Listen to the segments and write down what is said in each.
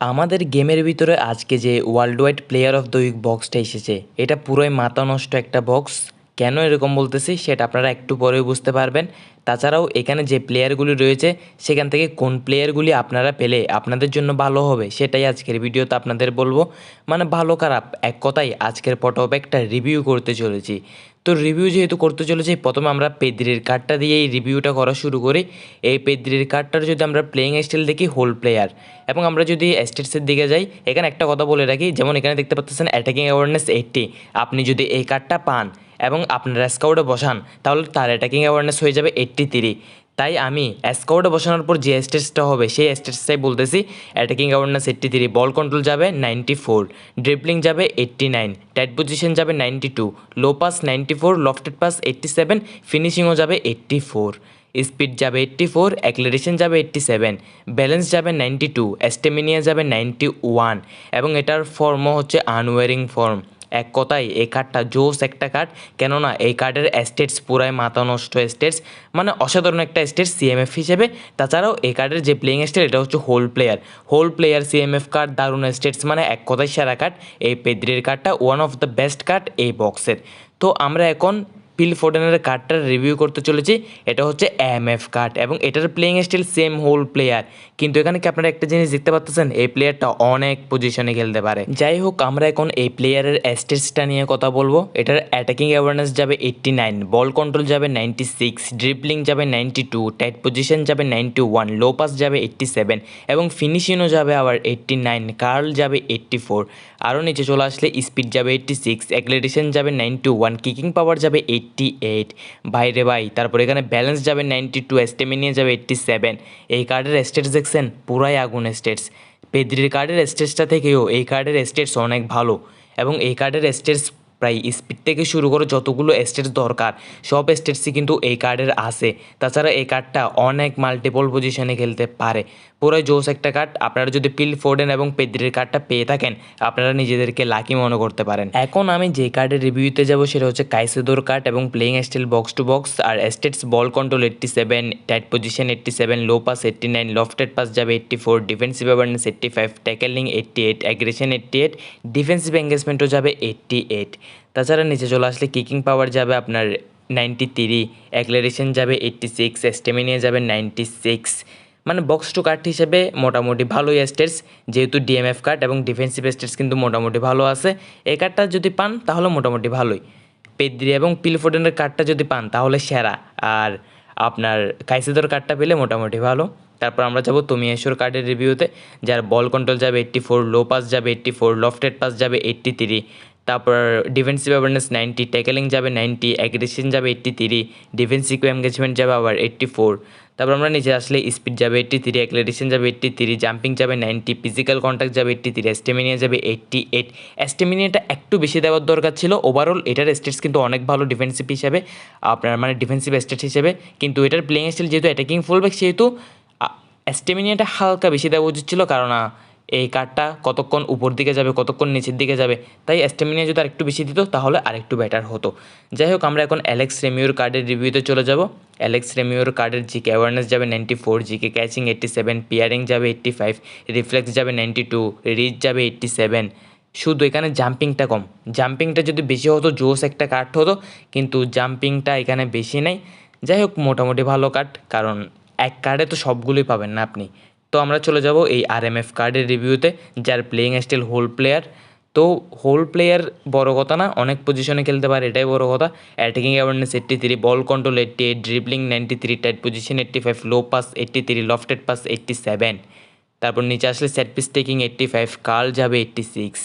আমাদের গেমের ভিতরে আজকে যে worldwide player of the week বক্সটা এসেছে, এটা পুরোই মাথা নষ্ট একটা বক্স কেন এরকম বলতেছি সেটা আপনারা একটু পরেই বুঝতে পারবেন। তাছাড়াও এখানে যে প্লেয়ারগুলি রয়েছে, সেখান থেকে কোন প্লেয়ারগুলি আপনারা পেলে আপনাদের জন্য ভালো হবে, সেটাই আজকের ভিডিওতে আপনাদের বলব। মানে ভালো খারাপ, এক কথাই আজকের পটপ একটা রিভিউ করতে চলেছি। তো রিভিউ যেহেতু করতে চলেছি, প্রথমে আমরা পেদ্রির কার্ডটা দিয়ে এই রিভিউটা করা শুরু করি। এই পেদ্রির কার্ডটার যদি আমরা প্লেয়িং স্টাইল দেখি হোল প্লেয়ার এবং আমরা যদি স্টেটসের দিকে যাই, এখানে একটা কথা বলে রাখি, যেমন এখানে দেখতে পাচ্ছেন অ্যাটাকিং অ্যাওয়ারনেস এইটটি আপনি যদি এই কার্ডটা পান এবং আপনার স্কাউটে বসান, তাহলে তার অ্যাটাকিং অ্যাওয়ারনেস হয়ে যাবে এইট্টি থ্রি তাই আমি স্কাউটে বসানোর পর যে স্টেটসটা হবে, সেই স্টেটসটাই বলতেছি attacking awareness eighty three ball control যাবে নাইনটি ফোর ড্রিপলিং যাবে এইট্টি নাইন টাইট পজিশন যাবে ninety two low pass ninety four lofted pass eighty seven ফিনিশিংও যাবে এইট্টি ফোর স্পিড যাবে এইট্টি ফোর অ্যাক্লারেশন যাবে এইট্টি সেভেন ব্যালেন্স যাবে ninety two stamina যাবে ninety one এবং এটার ফর্মও হচ্ছে আনওয়ারিং ফর্ম এক কথায় এই কার্ডটা জোস একটা কার্ড। কেননা, এই কার্ডের স্টেটস পুরাই মাথা নষ্ট স্টেটস মানে অসাধারণ একটা স্টেটস সিএমএফ হিসেবে। তাছাড়াও এই কার্ডের যে প্লেইং স্টেট এটা হচ্ছে hole player hole player CMF card দারুণ স্টেটস মানে এক কথায় সেরা কার্ড এই পেদ্রির কার্ডটা one of the best card এই বক্সের তো আমরা এখন পিল ফোর্ডেনের কার্ডটার রিভিউ করতে চলেছি। এটা হচ্ছে এম এফ কার্ড এবং এটার playing style same hole player কিন্তু এখানে কি আপনারা একটা জিনিস দেখতে পাচ্ছেন এই প্লেয়ারটা অনেক পজিশনে খেলতে পারে। যাই হোক, আমরা এখন এই প্লেয়ারের স্টেটসটা নিয়ে কথা বলব। এটার অ্যাটাকিং অ্যাওয়ারনেস যাবে এইট্টি নাইন বল কন্ট্রোল যাবে নাইনটি সিক্স ড্রিবলিং যাবে নাইনটি টু টাইট পজিশন যাবে নাইনটি ওয়ান লো পাস যাবে এইট্টি সেভেন এবং ফিনিশিংও যাবে আবার এইট্টি নাইন কার্ল যাবে এইট্টি ফোর আরও নিচে চলে আসলে স্পিড যাবে এইট্টি সিক্স অ্যাক্লেডিশন যাবে নাইনটি ওয়ান কিকিং পাওয়ার যাবে এইট্টি এইট বাইরে ভাই, তারপর এখানে ব্যালেন্স যাবে নাইনটি টু স্টেমিনিয়া যাবে এইট্টি সেভেন এই কার্ডের স্টেটস দেখছেন? পুরাই আগুন স্টেটস পেদ্রির কার্ডের স্টেটসটা থেকেও এই কার্ডের স্টেটস অনেক ভালো। এবং এই কার্ডের স্টেটস প্রায় স্পিড থেকে শুরু করে যতগুলো স্টেটস দরকার, সব স্টেটসই কিন্তু এই কার্ডের আছে। তাছাড়া এই কার্ডটা অনেক মাল্টিপল পজিশনে খেলতে পারে। পুরো জোস একটা কার্ড আপনারা যদি পিল ফোর্ডেন এবং পেদ্রির কার্ডটা পেয়ে থাকেন, আপনারা নিজেদেরকে লাকি মনে করতে পারেন। এখন আমি যে কার্ডের রিভিউতে যাব সেটা হচ্ছে কাইসেদোর কার্ড এবং playing style box to box R stats ball control eighty seven tight position eighty seven low pass eighty nine lofted pass যাবে eighty four defensive awareness eighty five tackling eighty eight aggression eighty eight defensive এঙ্গেজমেন্টও যাবে eighty eight তাছাড়া নিচে চলে আসলে kicking power যাবে আপনার ninety three অ্যাক্লারেশন যাবে eighty six stamina যাবে নাইনটি সিক্স মানে বক্স টু কার্ড হিসেবে মোটামুটি ভালোই স্টেটস যেহেতু ডিএমএফ কার্ড এবং ডিফেন্সিভ স্টেটস কিন্তু মোটামুটি ভালো আছে। এই কার্ডটা যদি পান তাহলে মোটামুটি ভালোই। পেদ্রি এবং পিলফোর্ডেনের কার্ডটা যদি পান তাহলে সেরা। আর আপনার কাইসেদোর কার্ডটা পেলে মোটামুটি ভালো। তারপর আমরা যাব তুমিয়েশ্বর কার্ডের রিভিউতে যার বল কন্ট্রোল যাবে এইট্টি ফোর লো পাস যাবে এইট্টি ফোর লফটেড পাস যাবে এইট্টি থ্রি তারপর ডিফেন্সিভ অ্যাওয়ারনেস নাইনটি ট্যাকেলিং যাবে নাইনটি অ্যাগ্রেশন যাবে এইট্টি থ্রি ডিফেন্সিভ এনগেজমেন্ট যাবে আবার এইট্টি ফোর তারপর আমরা নিচে আসলে স্পিড যাবে এইট্টি থ্রি অ্যাক্লেডিশন যাবে এইট্টি থ্রি জাম্পিং যাবে নাইনটি ফিজিক্যাল কন্ট্যাক্ট যাবে এইট্টি থ্রি অ্যাস্টেমিনিয়া যাবে এইট্টি এইট অ্যাস্টেমিনিয়াটা একটু বেশি দেওয়ার দরকার ছিল। ওভারঅল এটার স্টেটস কিন্তু অনেক ভালো ডিফেন্সিভ হিসেবে, আপনার মানে ডিফেন্সিভ স্টেট হিসেবে। কিন্তু এটার প্লেইং স্টাইল যেহেতু অ্যাটাকিং ফুলব্যাক সেহেতু অ্যাস্টেমিনিয়াটা হালকা বেশি দেওয়া উচিত ছিল। কারণ এই কার্ডটা কতক্ষণ উপর দিকে যাবে, কতক্ষণ নিচের দিকে যাবে, তাই স্টেমিনিয়া যদি আরেকটু বেশি দিত, তাহলে আরেকটু বেটার হতো। যাই হোক, আমরা এখন অ্যালেক্স রেমিওর কার্ডের রিভিউতে চলে যাব। অ্যালেক্স রেমিওর কার্ডের জিকে অ্যাওয়ারনেস যাবে ninety four GK catching eighty seven parrying যাবে এইট্টি ফাইভ রিফ্লেক্স যাবে নাইনটি টু রিচ যাবে এইট্টি সেভেন শুধু এখানে জাম্পিংটা কম। জাম্পিংটা যদি বেশি হতো জোস একটা কার্ড হতো, কিন্তু জাম্পিংটা এখানে বেশি নেই। যাই হোক, মোটামুটি ভালো কার্ড কারণ এক কার্ডে তো সবগুলোই পাবেন না আপনি। তো আমরা চলে যাব এই আর এম এফ কার্ডের রিভিউতে যার প্লেয়িং স্টাইল হোল প্লেয়ার তো হোল প্লেয়ার বড় কথা না, অনেক পজিশনে খেলতে পারে, এটাই বড় কথা। Attacking awareness eighty three ball control eighty eight dribbling ninety three tight position eighty five low pass eighty three lofted pass eighty seven তারপর নিচে আসলে set piece taking eighty five curl যাবে এইট্টি সিক্স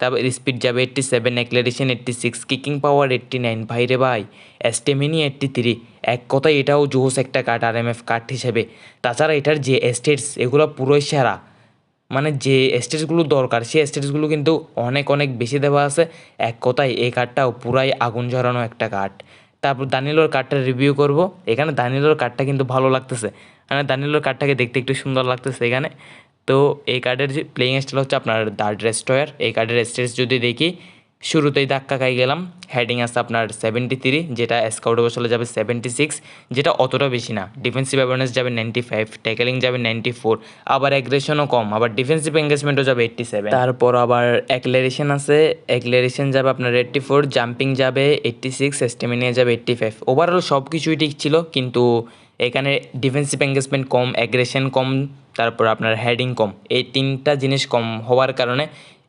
তারপর speed যাবে eighty seven acceleration eighty six kicking power eighty nine ভাই রে ভাই স্টেমিনি eighty three এক কথায় এটাও জোস একটা কার্ড আর এম এফ কার্ড হিসেবে। তাছাড়া এটার যে এস্টেটস এগুলো পুরোই সেরা। মানে যে স্টেটসগুলো দরকার, সেই স্টেটসগুলো কিন্তু অনেক অনেক বেশি দেওয়া আছে। এক কথায় এই কার্ডটাও পুরাই আগুন ঝরানো একটা কার্ড তারপর দানিলোর কার্ডটা রিভিউ করব। এখানে দানিলোর কার্ডটা কিন্তু ভালো লাগতেছে। মানে দানিলোর কার্ডটাকে দেখতে একটু সুন্দর লাগতেছে এখানে। তো এই কার্ডের যে প্লেইং স্টাইল হচ্ছে আপনার দার্ড রেস্টয়ার এই কার্ডের স্টেটস যদি দেখি, শুরুতেই ধাক্কা খাই গেলাম। হেডিং আছে আপনার সেভেন্টি থ্রি যেটা স্কাউটে বসালে যাবে সেভেন্টি সিক্স যেটা অতটা বেশি না। ডিফেন্সিভ অ্যাওয়ারনেস যাবে নাইনটি ফাইভ ট্যাকেলিং যাবে নাইনটি ফোর আবার অ্যাগ্রেশনও কম, আবার ডিফেন্সিভ এঙ্গেজমেন্টও যাবে এইট্টি সেভেন তারপর আবার অ্যাক্লারেশন আছে অ্যাক্লারেশন যাবে আপনার এইট্টি ফোর জাম্পিং যাবে এইট্টি সিক্স স্টেমিনিয়া যাবে এইট্টি ফাইভ ওভারঅল সব কিছুই ঠিক ছিল, কিন্তু এখানে ডিফেন্সিভ এঙ্গেজমেন্ট কম অ্যাগ্রেশন কম তারপর আপনার হেডিং কম। এই তিনটা জিনিস কম হওয়ার কারণে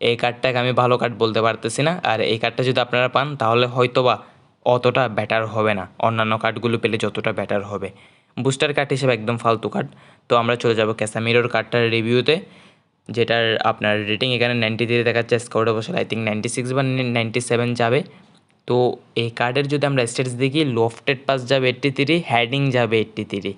এই কার্ডটাকে আমি ভালো কার্ড বলতে পারতেছি না। আর এই কার্ডটা যদি আপনারা পান, তাহলে হয়তো বা অতটা ব্যাটার হবে না। অন্যান্য কার্ডগুলো পেলে যতটা ব্যাটার হবে। বুস্টার কার্ড হিসেবে একদম ফালতু কার্ড তো আমরা চলে যাব ক্যাসামিরোর কার্ডটার রিভিউতে যেটার আপনার রেটিং এখানে নাইনটি থ্রি দেখাচ্ছে স্কোয়াডে বসে আই থিঙ্ক নাইনটি সিক্স বা নাইনটি সেভেন যাবে। তো এই কার্ডের যদি আমরা স্টেটস দেখি লোফটেড পাস যাবে এইট্টি থ্রি হ্যাডিং যাবে এইট্টি থ্রি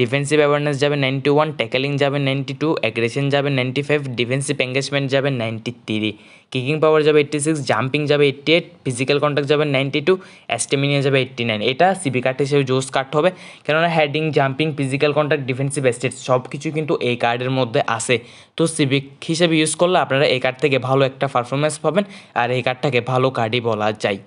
ডিফেন্সিভ অ্যাওয়ারনেস যাবে নাইনটি ওয়ান ট্যাকেলিং যাবে নাইনটি টু অ্যাগ্রেশন যাবে নাইনটি ফাইভ ডিফেন্সিভ এঙ্গেজমেন্ট যাবে নাইনটি থ্রি কিকিং পাওয়ার যাবে এইট্টি সিক্স জাম্পিং যাবে এইট্টি এইট ফিজিক্যাল কন্ট্যাক্ট যাবে নাইনটি টু অ্যাস্টেমিনিয়া যাবে eighty nine এটা সিবি কার্ড হিসেবে জোস কার্ড হবে। কেননা heading jumping physical contact defensive stat সব কিছু কিন্তু এই কার্ডের মধ্যে আসে তো সিভিক হিসেবে ইউজ করলে আপনারা এই কার্ড থেকে ভালো একটা পারফরমেন্স পাবেন আর এই কার্ডটাকে ভালো কার্ডই বলা যায়।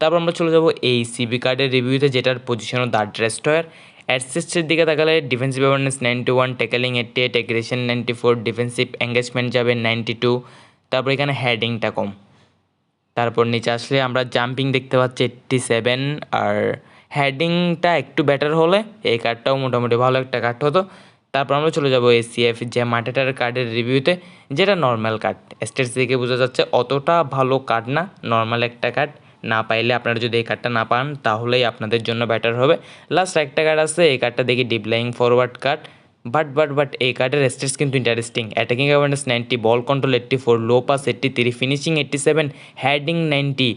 তারপর আমরা চলে যাব এই সিবি কার্ডের রিভিউতে যেটার পজিশন দ্য ড্রেস্টয়ার অ্যাসিস্টের দিকে তাকালে defensive awareness ninety one tackling eighty eight aggression ninety four defensive engagement যাবে নাইনটি টু তারপর এখানে হেডিংটা কম। তারপর নিচে আসলে আমরা জাম্পিং দেখতে পাচ্ছি এইট্টি সেভেন আর হেডিংটা একটু বেটার হলে এই কার্ডটাও মোটামুটি ভালো একটা কার্ড হতো। তারপর আমরা চলে যাব এসিএফ যে মাটেটার কার্ডের রিভিউতে যেটা নর্মাল কার্ড স্টেটস থেকে বোঝা যাচ্ছে অতটা ভালো কার্ড না নর্মাল একটা কার্ড না পাইলে আপনারা যদি এই কার্ডটা না পান, তাহলেই আপনাদের জন্য বেটার হবে। লাস্ট একটা কার্ড আছে, এই কার্ডটা দেখি deep lying forward card but but but এই কার্ডের স্টেটস কিন্তু interesting attacking awareness ninety ball control eighty four low pass eighty three finishing eighty seven heading ninety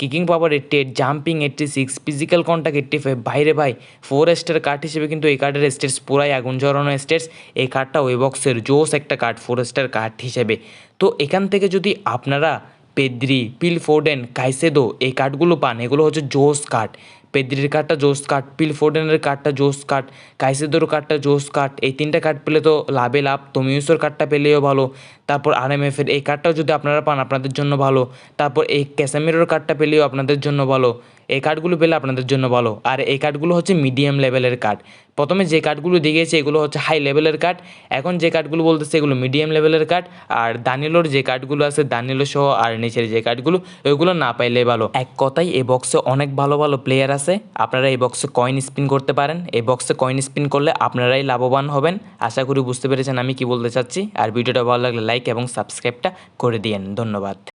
kicking power eighty eight jumping eighty six physical contact eighty five বাইরে ভাই four star card হিসেবে কিন্তু এই কার্ডের states পুরাই আগুন ঝরানো states এই কার্ডটা ওই বক্সের জোস একটা কার্ড ফোর স্টার কার্ড হিসেবে। তো এখান থেকে যদি আপনারা পেদ্রি পিল ফোর্ডেন কাইসেদো এই কার্ডগুলো পান। এগুলো হচ্ছে জোস কার্ড পেদ্রির কার্ডটা জোস কার্ড পিল ফোর্ডেনের কার্ডটা জোস কার্ড কাইসেদোর কার্ডটা জোস কার্ড এই তিনটা কার্ড পেলে তো লাভে লাভ। তোমিউসোর কার্ডটা পেলেও ভালো। তারপর আর এম এফের এই কার্ডটাও যদি আপনারা পান, আপনাদের জন্য ভালো। তারপর এই ক্যাসামিরোর কার্ডটা পেলেও আপনাদের জন্য ভালো। এই কার্ডগুলো পেলে আপনাদের জন্য ভালো। আর এই কার্ডগুলো হচ্ছে মিডিয়াম লেভেলের কার্ড প্রথমে যে কার্ডগুলো দিয়েছে এগুলো হচ্ছে হাই লেভেলের কার্ড এখন যে কার্ডগুলো বলতেছে, এগুলো মিডিয়াম লেভেলের কার্ড আর দানিলোর যে কার্ডগুলো আছে দানিলো সহ আর নিচের যে কার্ডগুলো ওইগুলো না পাইলে ভালো। এক কথাই এই বক্সে অনেক ভালো ভালো প্লেয়ার আছে, আপনারা এই বক্সে কয়েন স্পিন করতে পারেন। এই বক্সে কয়েন স্পিন করলে আপনারাই লাভবান হবেন। আশা করি বুঝতে পেরেছেন আমি কি বলতে চাচ্ছি। আর ভিডিওটা ভালো লাগলে লাইক এবং সাবস্ক্রাইবটা করে দিয়েন। ধন্যবাদ।